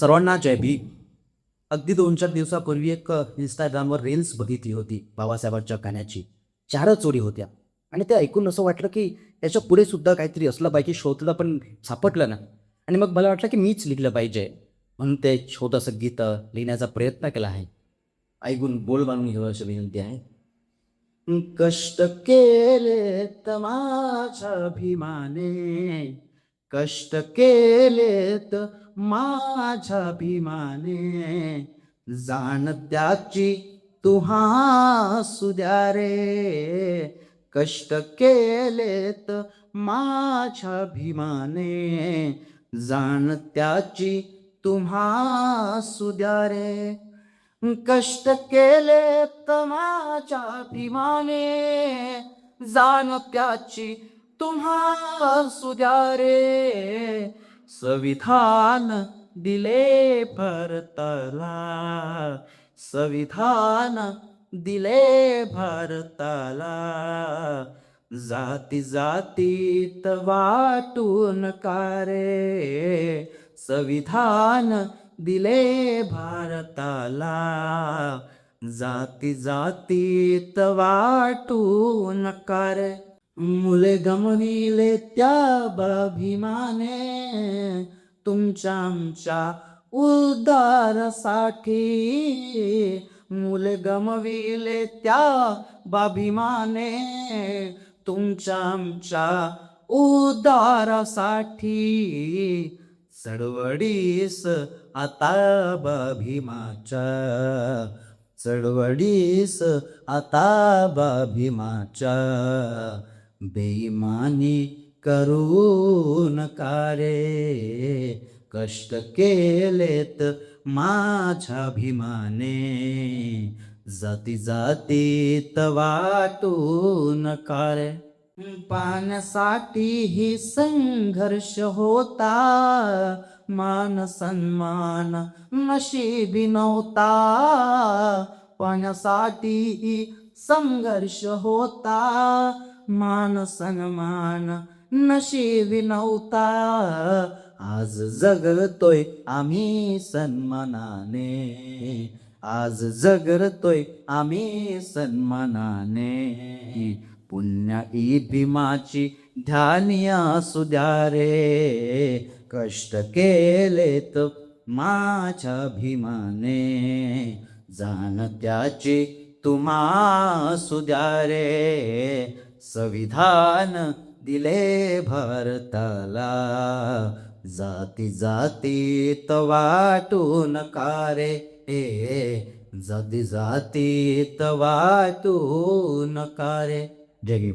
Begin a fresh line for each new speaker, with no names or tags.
सर्वांना जय भी अगदी दोन चार दिवसापूर्वी एक इंस्टाग्रामवर रील्स बघितली होती बाबासाहेबांच्या गाण्याची. चार चोरी होत्या. आणि ते ऐकून असं वाटलं की याच्यापुढे सुद्धा काहीतरी असलं पाहिजे शोधलं पण सापडलं ना. आणि मग मला वाटलं की मीच लिहिलं पाहिजे. म्हणून ते छोटंसं गीत लिहिण्याचा प्रयत्न केला आहे. ऐकून बोल बांधून घेऊ अशी विनंती आहे. कष्ट केले माझ्या अभिमाने. कष्ट केलेत माझ्या अभिमाने. जाणत्याची तुहा सुद्या रे. कष्ट केलेत माझ्या अभिमाने. जाणत्याची तुम्हा सुद्या रे. कष्ट केले माझ्या अभिमाने. जाणत्याची तुम्हा सुद्या रे संविधान दिले भरतला संविधान दिले भरताला. जाती जातीत वाटून कारे संविधान दिले भारताला. जाती जातीत वाटून कारे मुले गमविले त्या बाभिमाने तुमच्या आमच्या उद्धारासाठी मुले गमविले त्या बाभिमाने तुमच्या आमच्या उद्धारासाठी. चळवळीस आता बाभिमाच्या चळवळीस आता बाभिमाच्या. बेईमानी करू. नका रे कष्ट केलेत माझ्या भीमाने जाती जातीत वाटू नका रे पाण्यासाठी ही संघर्ष होता. मान सन्मान नशिबी नव्हता. पाण्यासाठी संघर्ष होता. मान सन्मान नशिबी नव्हता. आज जगतोय आम्ही सन्मानाने. आज जगतोय आम्ही सन्मानाने. पुण्या ई भीमाची ध्यानिया सुद्या रे. कष्ट केलेत माझ्या भीमाने जाणत्याची तुम्हा सुद्यारे संविधान दिले भारताला. जाती जातीत वाटून कारे ए जाती जाती वाटून कारे जय